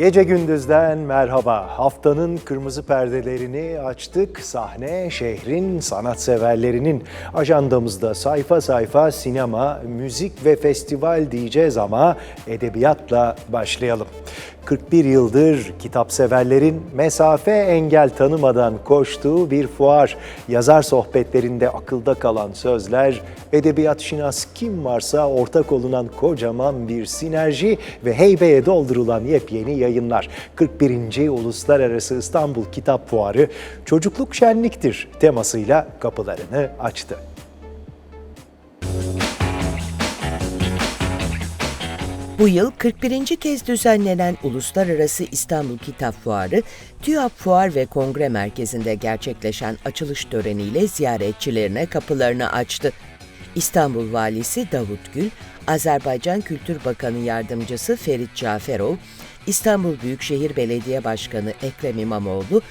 Gece gündüzden merhaba. Haftanın kırmızı perdelerini açtık. Sahne şehrin sanatseverlerinin ajandamızda sayfa sayfa sinema, müzik ve festival diyeceğiz ama edebiyatla başlayalım. 41 yıldır kitapseverlerin mesafe engel tanımadan koştuğu bir fuar. Yazar sohbetlerinde akılda kalan sözler, edebiyat şinas kim varsa ortak olunan kocaman bir sinerji ve heybeye doldurulan yepyeni yayınlar. 41. Uluslararası İstanbul Kitap Fuarı çocukluk şenliktir temasıyla kapılarını açtı. Bu yıl 41. kez düzenlenen Uluslararası İstanbul Kitap Fuarı, TÜYAP Fuar ve Kongre Merkezi'nde gerçekleşen açılış töreniyle ziyaretçilerine kapılarını açtı. İstanbul Valisi Davut Gül, Azerbaycan Kültür Bakanı Yardımcısı Ferit Caferov, İstanbul Büyükşehir Belediye Başkanı Ekrem İmamoğlu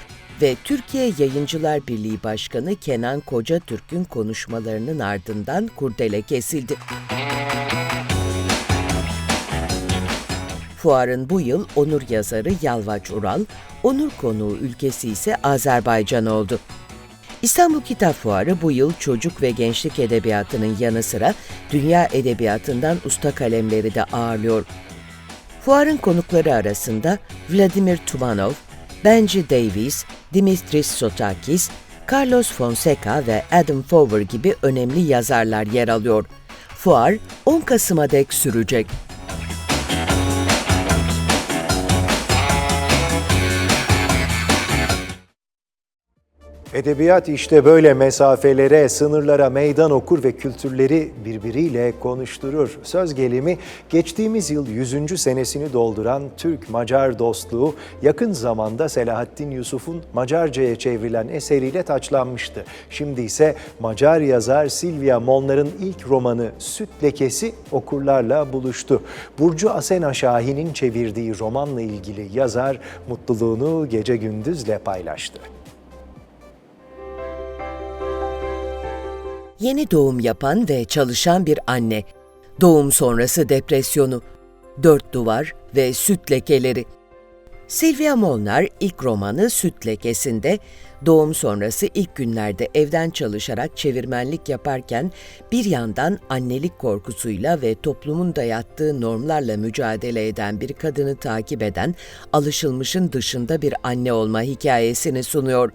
ve Türkiye Yayıncılar Birliği Başkanı Kenan Kocatürk'ün konuşmalarının ardından kurdele kesildi. Fuarın bu yıl onur yazarı Yalvaç Ural, onur konuğu ülkesi ise Azerbaycan oldu. İstanbul Kitap Fuarı bu yıl çocuk ve gençlik edebiyatının yanı sıra dünya edebiyatından usta kalemleri de ağırlıyor. Fuarın konukları arasında Vladimir Tumanov, Benji Davies, Dimitris Sotakis, Carlos Fonseca ve Adam Fowler gibi önemli yazarlar yer alıyor. Fuar 10 Kasım'a dek sürecek. Edebiyat işte böyle mesafelere, sınırlara meydan okur ve kültürleri birbiriyle konuşturur. Söz gelimi geçtiğimiz yıl 100. senesini dolduran Türk-Macar dostluğu yakın zamanda Selahattin Yusuf'un Macarca'ya çevrilen eseriyle taçlanmıştı. Şimdi ise Macar yazar Silvia Molnar'ın ilk romanı Süt Lekesi okurlarla buluştu. Burcu Asena Şahin'in çevirdiği romanla ilgili yazar mutluluğunu gece gündüzle paylaştı. Yeni doğum yapan ve çalışan bir anne. Doğum sonrası depresyonu. Dört duvar ve süt lekeleri. Silvia Molnar ilk romanı Süt Lekesi'nde doğum sonrası ilk günlerde evden çalışarak çevirmenlik yaparken bir yandan annelik korkusuyla ve toplumun dayattığı normlarla mücadele eden bir kadını takip eden alışılmışın dışında bir anne olma hikayesini sunuyor.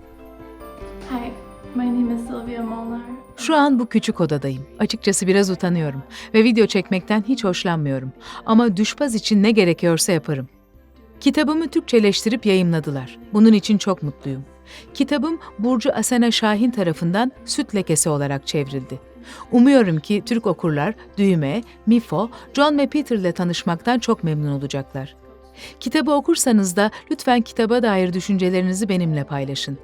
Şu an bu küçük odadayım. Açıkçası biraz utanıyorum ve video çekmekten hiç hoşlanmıyorum. Ama düşbaz için ne gerekiyorsa yaparım. Kitabımı Türkçeleştirip yayımladılar. Bunun için çok mutluyum. Kitabım Burcu Asena Şahin tarafından Süt Lekesi olarak çevrildi. Umuyorum ki Türk okurlar Düğme, Mifo, John ve Peter ile tanışmaktan çok memnun olacaklar. Kitabı okursanız da lütfen kitaba dair düşüncelerinizi benimle paylaşın.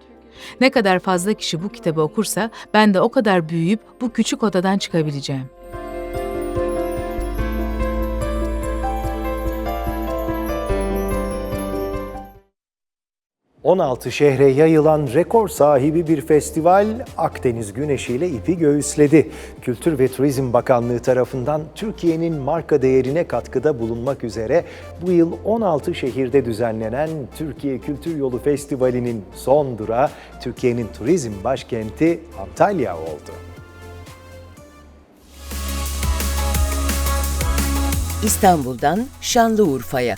Ne kadar fazla kişi bu kitabı okursa ben de o kadar büyüyüp bu küçük odadan çıkabileceğim. 16 şehre yayılan rekor sahibi bir festival Akdeniz Güneşi ile ipi göğüsledi. Kültür ve Turizm Bakanlığı tarafından Türkiye'nin marka değerine katkıda bulunmak üzere bu yıl 16 şehirde düzenlenen Türkiye Kültür Yolu Festivali'nin son durağı Türkiye'nin turizm başkenti Antalya oldu. İstanbul'dan Şanlıurfa'ya,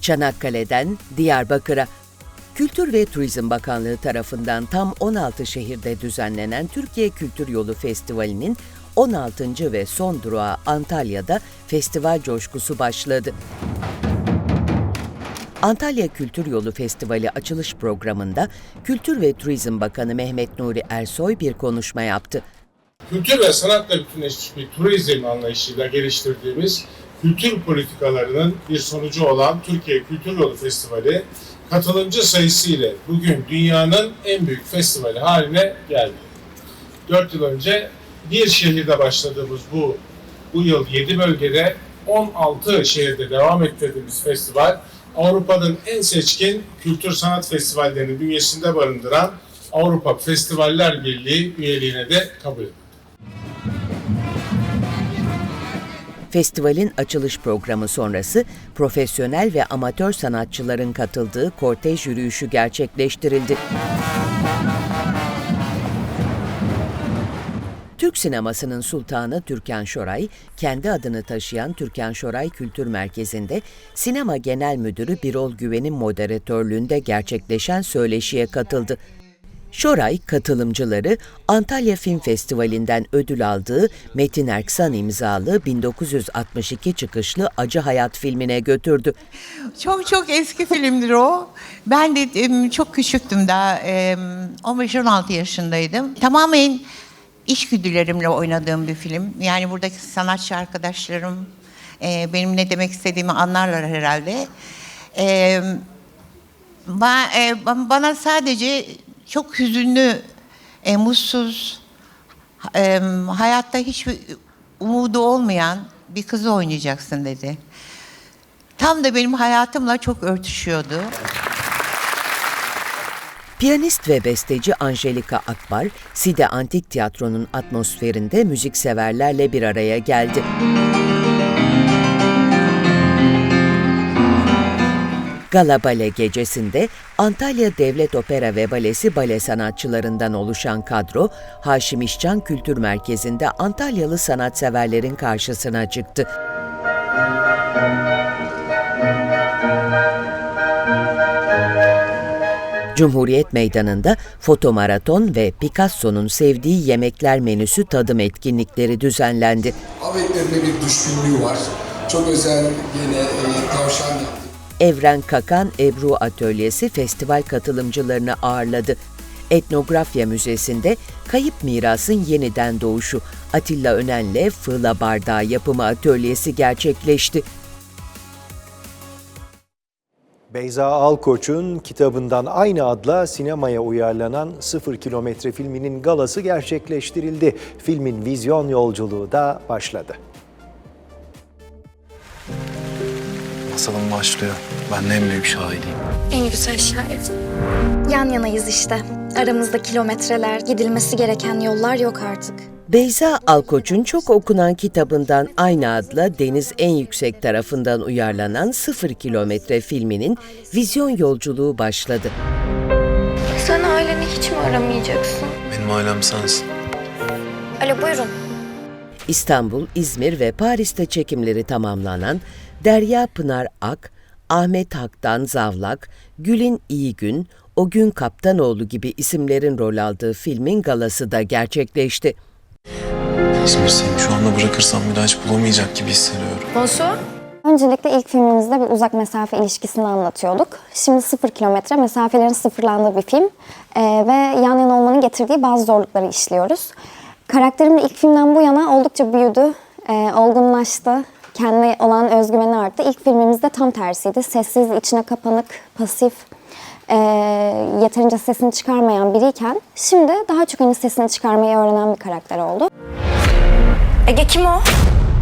Çanakkale'den Diyarbakır'a, Kültür ve Turizm Bakanlığı tarafından tam 16 şehirde düzenlenen Türkiye Kültür Yolu Festivali'nin 16. ve son durağı Antalya'da festival coşkusu başladı. Antalya Kültür Yolu Festivali açılış programında Kültür ve Turizm Bakanı Mehmet Nuri Ersoy bir konuşma yaptı. kültür ve sanatla bütünleşmiş bir turizm anlayışıyla geliştirdiğimiz kültür politikalarının bir sonucu olan Türkiye Kültür Yolu Festivali katılımcı sayısı ile bugün dünyanın en büyük festivali haline geldi. 4 yıl önce bir şehirde başladığımız bu bu yıl 7 bölgede 16 şehirde devam ettirdiğimiz festival Avrupa'nın en seçkin kültür sanat festivallerinin bünyesinde barındıran Avrupa Festivaller Birliği üyeliğine de kabul edildi. Festivalin açılış programı sonrası profesyonel ve amatör sanatçıların katıldığı kortej yürüyüşü gerçekleştirildi. Türk sinemasının sultanı Türkan Şoray, kendi adını taşıyan Türkan Şoray Kültür Merkezi'nde Sinema Genel Müdürü Birol Güven'in moderatörlüğünde gerçekleşen söyleşiye katıldı. Şoray katılımcıları Antalya Film Festivali'nden ödül aldığı Metin Erksan imzalı 1962 çıkışlı Acı Hayat filmine götürdü. Çok çok eski filmdir o. Ben de çok küçüktüm daha. em, 15-16 yaşındaydım. Tamamen içgüdülerimle oynadığım bir film. Yani buradaki sanatçı arkadaşlarım e, benim ne demek istediğimi anlarlar herhalde. E, ba- bana sadece çok hüzünlü, e, mutsuz, e, hayatta hiçbir umudu olmayan bir kızı oynayacaksın dedi. Tam da benim hayatımla çok örtüşüyordu. Piyanist ve besteci Angelika Akbar, Side Antik Tiyatro'nun atmosferinde müzikseverlerle bir araya geldi. Gala Bale gecesinde Antalya Devlet Opera ve Balesi bale sanatçılarından oluşan kadro, Haşim İşcan Kültür Merkezi'nde Antalyalı sanatseverlerin karşısına çıktı. Cumhuriyet Meydanı'nda fotomaraton ve Picasso'nun sevdiği yemekler menüsü tadım etkinlikleri düzenlendi. Av bir düşkünlüğü var. Çok özel gene e, tavşan yaptı. Evren Kakan Ebru Atölyesi festival katılımcılarını ağırladı. Etnografya Müzesi'nde Kayıp Mirasın Yeniden Doğuşu Atilla Önen'le Fığla Bardağı yapımı atölyesi gerçekleşti. Beyza Alkoç'un kitabından aynı adla sinemaya uyarlanan Sıfır Kilometre filminin galası gerçekleştirildi. Filmin vizyon yolculuğu da başladı. Masalım başlıyor. Ben de en büyük şahidiyim. En güzel şair. Yan yanayız işte. Aramızda kilometreler, gidilmesi gereken yollar yok artık. Beyza Alkoç'un çok okunan kitabından aynı adla Deniz En Yüksek tarafından uyarlanan Sıfır Kilometre filminin vizyon yolculuğu başladı. Sen aileni hiç mi aramayacaksın? Benim ailem sensin. Alo buyurun. İstanbul, İzmir ve Paris'te çekimleri tamamlanan Derya Pınar Ak, Ahmet Hak'tan Zavlak, Gül'in İyigün, O Gün Kaptanoğlu gibi isimlerin rol aldığı filmin galası da gerçekleşti. İzmir seni şu anda bırakırsam bir daha hiç bulamayacak gibi hissediyorum. Öncelikle ilk filmimizde bir uzak mesafe ilişkisini anlatıyorduk. Şimdi sıfır kilometre mesafelerin sıfırlandığı bir film Ee, ve yan yana olmanın getirdiği bazı zorlukları işliyoruz. Karakterim de ilk filmden bu yana oldukça büyüdü, ee, olgunlaştı, kendine olan özgüveni arttı. İlk filmimizde tam tersiydi. Sessiz, içine kapanık, pasif, ee, yeterince sesini çıkarmayan biriyken şimdi daha çok hani sesini çıkarmayı öğrenen bir karakter oldu. Ege kim o?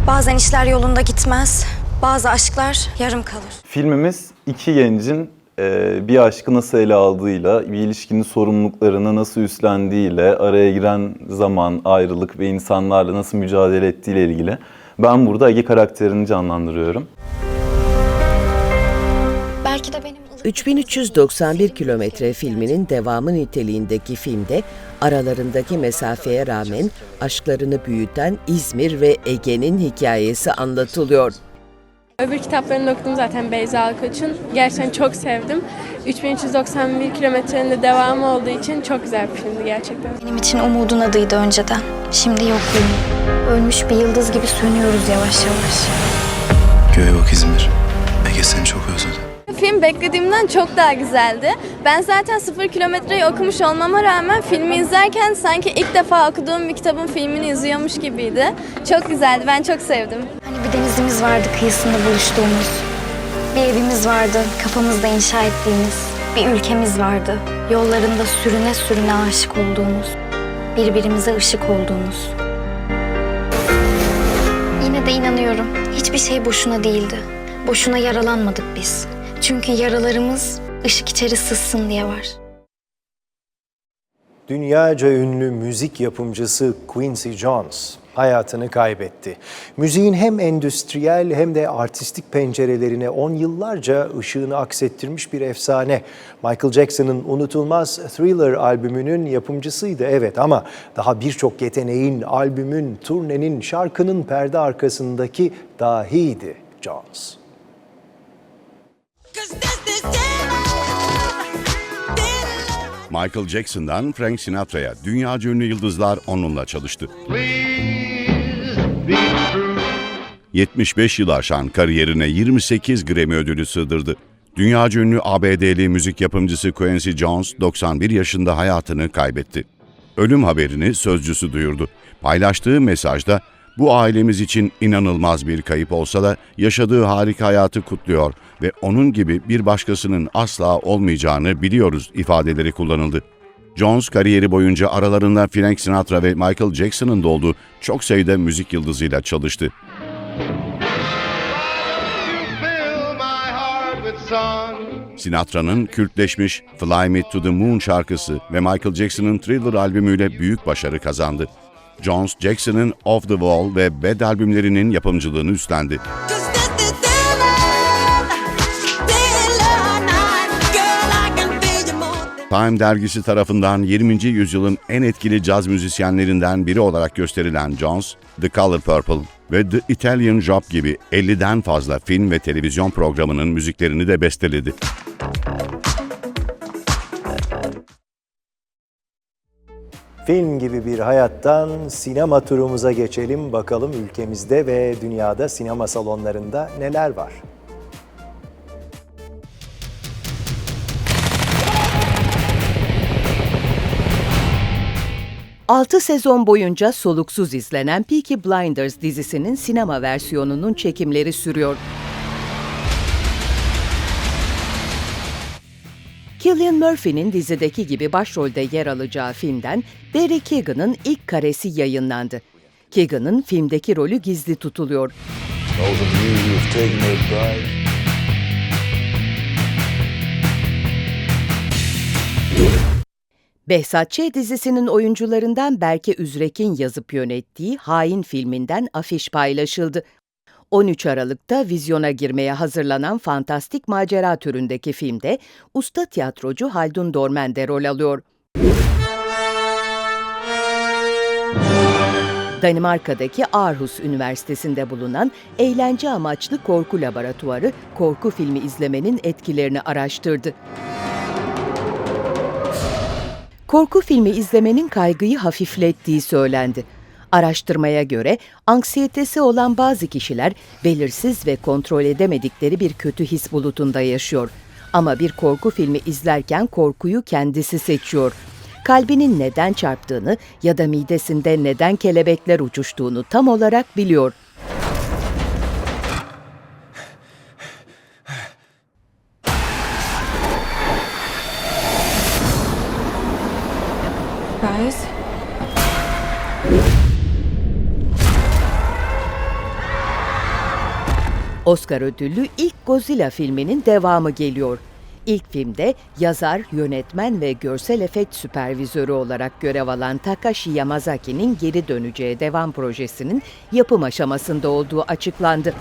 Bazen işler yolunda gitmez. Bazı aşklar yarım kalır. Filmimiz iki gencin e, bir aşkı nasıl ele aldığıyla, bir ilişkinin sorumluluklarını nasıl üstlendiğiyle, araya giren zaman, ayrılık ve insanlarla nasıl mücadele ettiğiyle ilgili. Ben burada Ege karakterini canlandırıyorum. Belki de benim 3391 kilometre filminin devamı niteliğindeki filmde aralarındaki mesafeye rağmen aşklarını büyüten İzmir ve Ege'nin hikayesi anlatılıyor. Öbür kitaplarını okudum zaten Beyza Alkoç'un. Gerçekten çok sevdim. 3391 kilometrenin de devamı olduğu için çok güzel bir filmdi gerçekten. benim için umudun adıydı önceden. Şimdi yokluğum. Ölmüş bir yıldız gibi sönüyoruz yavaş yavaş. Göğe bak İzmir. Ege seni çok özledi. Film beklediğimden çok daha güzeldi. Ben zaten sıfır kilometreyi okumuş olmama rağmen filmi izlerken sanki ilk defa okuduğum bir kitabın filmini izliyormuş gibiydi. Çok güzeldi, ben çok sevdim. Denizimiz vardı kıyısında buluştuğumuz. Bir evimiz vardı kafamızda inşa ettiğimiz. Bir ülkemiz vardı. Yollarında sürüne sürüne aşık olduğumuz. Birbirimize ışık olduğumuz. Yine de inanıyorum. Hiçbir şey boşuna değildi. Boşuna yaralanmadık biz. Çünkü yaralarımız ışık içeri sızsın diye var. Dünyaca ünlü müzik yapımcısı Quincy Jones hayatını kaybetti. Müziğin hem endüstriyel hem de artistik pencerelerine on yıllarca ışığını aksettirmiş bir efsane. Michael Jackson'ın unutulmaz Thriller albümünün yapımcısıydı evet ama daha birçok yeteneğin, albümün, turnenin, şarkının perde arkasındaki dahiydi Jones. Michael Jackson'dan Frank Sinatra'ya dünyaca ünlü yıldızlar onunla çalıştı. 75 yıl aşan kariyerine 28 Grammy ödülü sığdırdı. Dünyaca ünlü ABD'li müzik yapımcısı Quincy Jones 91 yaşında hayatını kaybetti. Ölüm haberini sözcüsü duyurdu. Paylaştığı mesajda bu ailemiz için inanılmaz bir kayıp olsa da yaşadığı harika hayatı kutluyor ve onun gibi bir başkasının asla olmayacağını biliyoruz ifadeleri kullanıldı. Jones kariyeri boyunca aralarında Frank Sinatra ve Michael Jackson'ın da olduğu çok sayıda müzik yıldızıyla çalıştı. Sinatra'nın kültleşmiş Fly Me to the Moon şarkısı ve Michael Jackson'ın Thriller albümüyle büyük başarı kazandı. Jones, Jackson'ın Off the Wall ve Bad albümlerinin yapımcılığını üstlendi. Time dergisi tarafından 20. yüzyılın en etkili caz müzisyenlerinden biri olarak gösterilen Jones, The Color Purple ve The Italian Job gibi 50'den fazla film ve televizyon programının müziklerini de besteledi. Film gibi bir hayattan sinema turumuza geçelim. Bakalım ülkemizde ve dünyada sinema salonlarında neler var? Altı sezon boyunca soluksuz izlenen Peaky Blinders dizisinin sinema versiyonunun çekimleri sürüyor. Cillian Murphy'nin dizideki gibi başrolde yer alacağı filmden Barry Keoghan'ın ilk karesi yayınlandı. Keoghan'ın filmdeki rolü gizli tutuluyor. Behzat dizisinin oyuncularından Berke Üzrek'in yazıp yönettiği Hain filminden afiş paylaşıldı. 13 Aralık'ta vizyona girmeye hazırlanan fantastik macera türündeki filmde usta tiyatrocu Haldun Dormen de rol alıyor. Danimarka'daki Aarhus Üniversitesi'nde bulunan eğlence amaçlı korku laboratuvarı korku filmi izlemenin etkilerini araştırdı. Korku filmi izlemenin kaygıyı hafiflettiği söylendi. Araştırmaya göre anksiyetesi olan bazı kişiler belirsiz ve kontrol edemedikleri bir kötü his bulutunda yaşıyor. Ama bir korku filmi izlerken korkuyu kendisi seçiyor. Kalbinin neden çarptığını ya da midesinde neden kelebekler uçuştuğunu tam olarak biliyor. Oscar ödüllü ilk Godzilla filminin devamı geliyor. İlk filmde yazar, yönetmen ve görsel efekt süpervizörü olarak görev alan Takashi Yamazaki'nin geri döneceği devam projesinin yapım aşamasında olduğu açıklandı.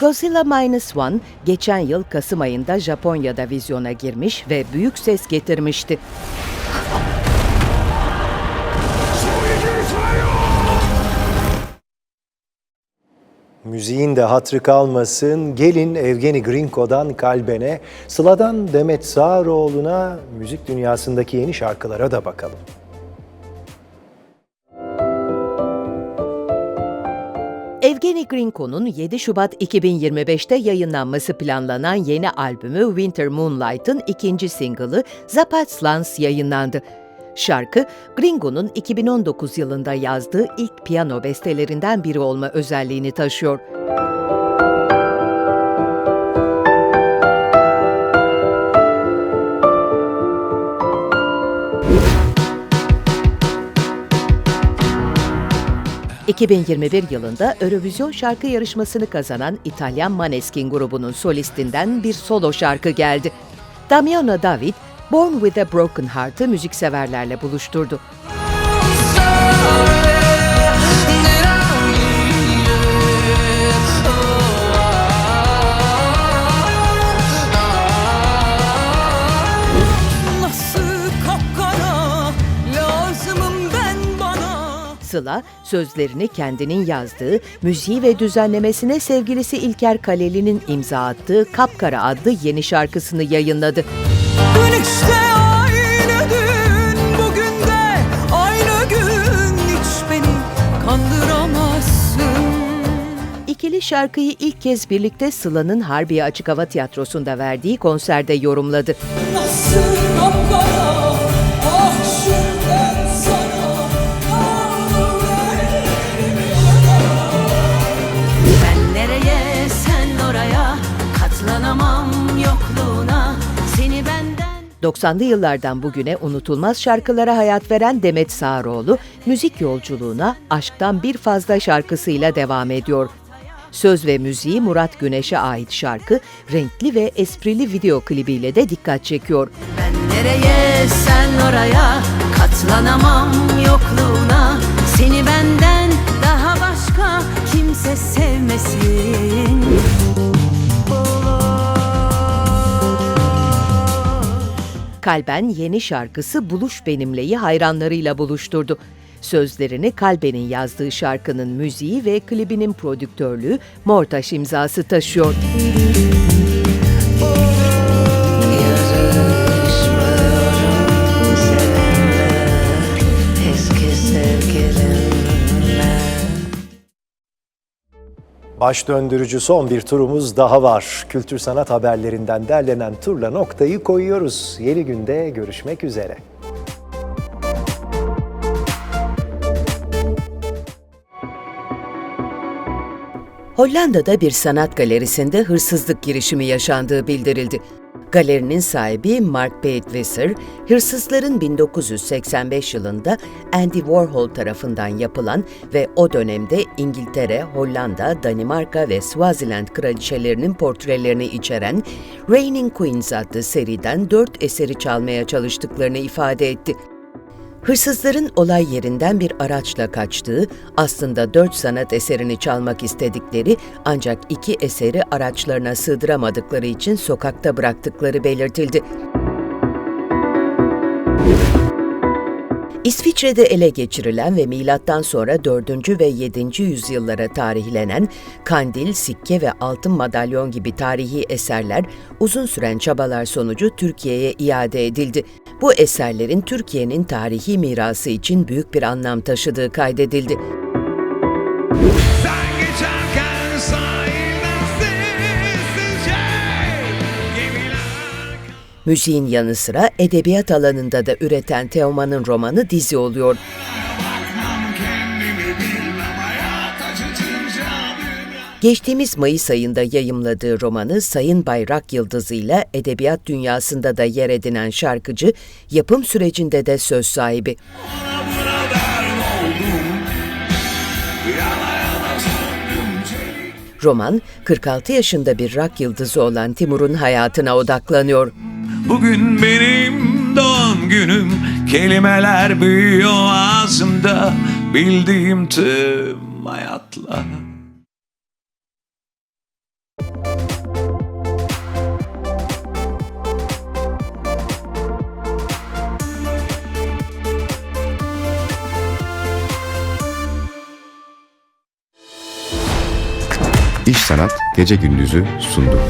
Godzilla Minus One geçen yıl Kasım ayında Japonya'da vizyona girmiş ve büyük ses getirmişti. Müziğin de hatrı kalmasın. Gelin Evgeni Grinko'dan Kalben'e, Sıla'dan Demet Sağaroğlu'na, müzik dünyasındaki yeni şarkılara da bakalım. Evgeni Grinko'nun 7 Şubat 2025'te yayınlanması planlanan yeni albümü Winter Moonlight'ın ikinci single'ı Zapatlans yayınlandı. Şarkı, Gringo'nun 2019 yılında yazdığı ilk piyano bestelerinden biri olma özelliğini taşıyor. ...2021 yılında Eurovision şarkı yarışmasını kazanan İtalyan Maneskin grubunun solistinden bir solo şarkı geldi. Damiano David, Born with a Broken Heart'ı müzikseverlerle buluşturdu. Sıla, sözlerini kendinin yazdığı, müziği ve düzenlemesine sevgilisi İlker Kaleli'nin imza attığı Kapkara adlı yeni şarkısını yayınladı. İşte aynı dün bugün de aynı gün. Hiç beni kandıramazsın. İkili şarkıyı ilk kez birlikte Sıla'nın Harbiye Açık Hava Tiyatrosu'nda verdiği konserde yorumladı. Nasıl 90'lı yıllardan bugüne unutulmaz şarkılara hayat veren Demet Sağaroğlu, müzik yolculuğuna aşktan bir fazla şarkısıyla devam ediyor. Söz ve müziği Murat Güneş'e ait şarkı, renkli ve esprili video klibiyle de dikkat çekiyor. Ben nereye sen oraya katlanamam yokluğuna seni benden daha başka kimse sevmesin. Kalben yeni şarkısı Buluş Benimle'yi hayranlarıyla buluşturdu. Sözlerini Kalben'in yazdığı şarkının müziği ve klibinin prodüktörlüğü Mortaş imzası taşıyor. Baş döndürücü son bir turumuz daha var. Kültür sanat haberlerinden derlenen turla noktayı koyuyoruz. Yeni günde görüşmek üzere. Hollanda'da bir sanat galerisinde hırsızlık girişimi yaşandığı bildirildi. Galerinin sahibi Mark Beetwisser, hırsızların 1985 yılında Andy Warhol tarafından yapılan ve o dönemde İngiltere, Hollanda, Danimarka ve Swaziland kraliçelerinin portrelerini içeren Reigning Queens adlı seriden dört eseri çalmaya çalıştıklarını ifade etti. Hırsızların olay yerinden bir araçla kaçtığı, aslında dört sanat eserini çalmak istedikleri ancak iki eseri araçlarına sığdıramadıkları için sokakta bıraktıkları belirtildi. İsviçre'de ele geçirilen ve milattan sonra 4. ve 7. yüzyıllara tarihlenen kandil, sikke ve altın madalyon gibi tarihi eserler uzun süren çabalar sonucu Türkiye'ye iade edildi. Bu eserlerin Türkiye'nin tarihi mirası için büyük bir anlam taşıdığı kaydedildi. Müziğin yanı sıra edebiyat alanında da üreten Teoman'ın romanı dizi oluyor. Geçtiğimiz Mayıs ayında yayımladığı romanı Sayın Bayrak Yıldızı ile edebiyat dünyasında da yer edinen şarkıcı, yapım sürecinde de söz sahibi. Roman, 46 yaşında bir rock yıldızı olan Timur'un hayatına odaklanıyor. Bugün benim doğum günüm. Kelimeler büyüyor ağzımda. Bildiğim tüm hayatlar. İş Sanat Gece Gündüz'ü sundu.